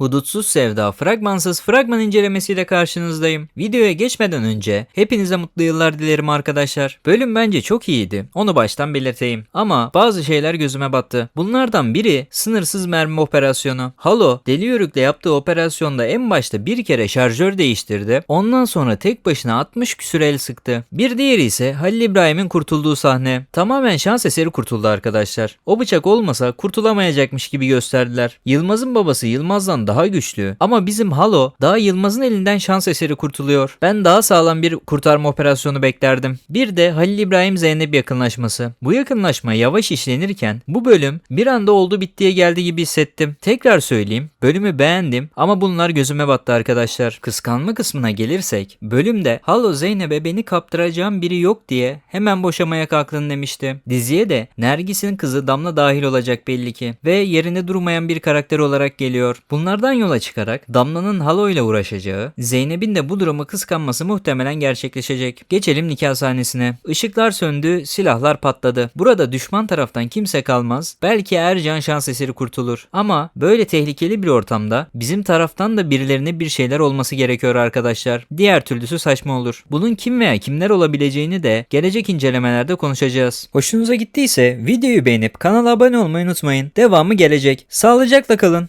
Hudutsuz Sevda fragmansız fragman incelemesiyle karşınızdayım. Videoya geçmeden önce hepinize mutlu yıllar dilerim arkadaşlar. Bölüm bence çok iyiydi. Onu baştan belirteyim. Ama bazı şeyler gözüme battı. Bunlardan biri sınırsız mermi operasyonu. Halo Deli Yörük'le yaptığı operasyonda en başta bir kere şarjör değiştirdi. Ondan sonra tek başına 60 küsür el sıktı. Bir diğeri ise Halil İbrahim'in kurtulduğu sahne. Tamamen şans eseri kurtuldu arkadaşlar. O bıçak olmasa kurtulamayacakmış gibi gösterdiler. Yılmaz'ın babası Yılmaz'dan daha güçlü. Ama bizim Halo daha Yılmaz'ın elinden şans eseri kurtuluyor. Ben daha sağlam bir kurtarma operasyonu beklerdim. Bir de Halil İbrahim Zeynep yakınlaşması. Bu yakınlaşma yavaş işlenirken bu bölüm bir anda oldu bittiye geldi gibi hissettim. Tekrar söyleyeyim. Bölümü beğendim ama bunlar gözüme battı arkadaşlar. Kıskanma kısmına gelirsek bölümde Halo Zeynep'e beni kaptıracağım biri yok diye hemen boşamaya kalktın demişti. Diziye de Nergis'in kızı Damla dahil olacak belli ki ve yerine durmayan bir karakter olarak geliyor. Bunlardan yola çıkarak Damla'nın Halo ile uğraşacağı, Zeynep'in de bu durumu kıskanması muhtemelen gerçekleşecek. Geçelim nikah sahnesine. Işıklar söndü, silahlar patladı. Burada düşman taraftan kimse kalmaz. Belki Ercan şans eseri kurtulur. Ama böyle tehlikeli bir ortamda bizim taraftan da birilerine bir şeyler olması gerekiyor arkadaşlar. Diğer türlüsü saçma olur. Bunun kim veya kimler olabileceğini de gelecek incelemelerde konuşacağız. Hoşunuza gittiyse videoyu beğenip kanala abone olmayı unutmayın. Devamı gelecek. Sağlıcakla kalın.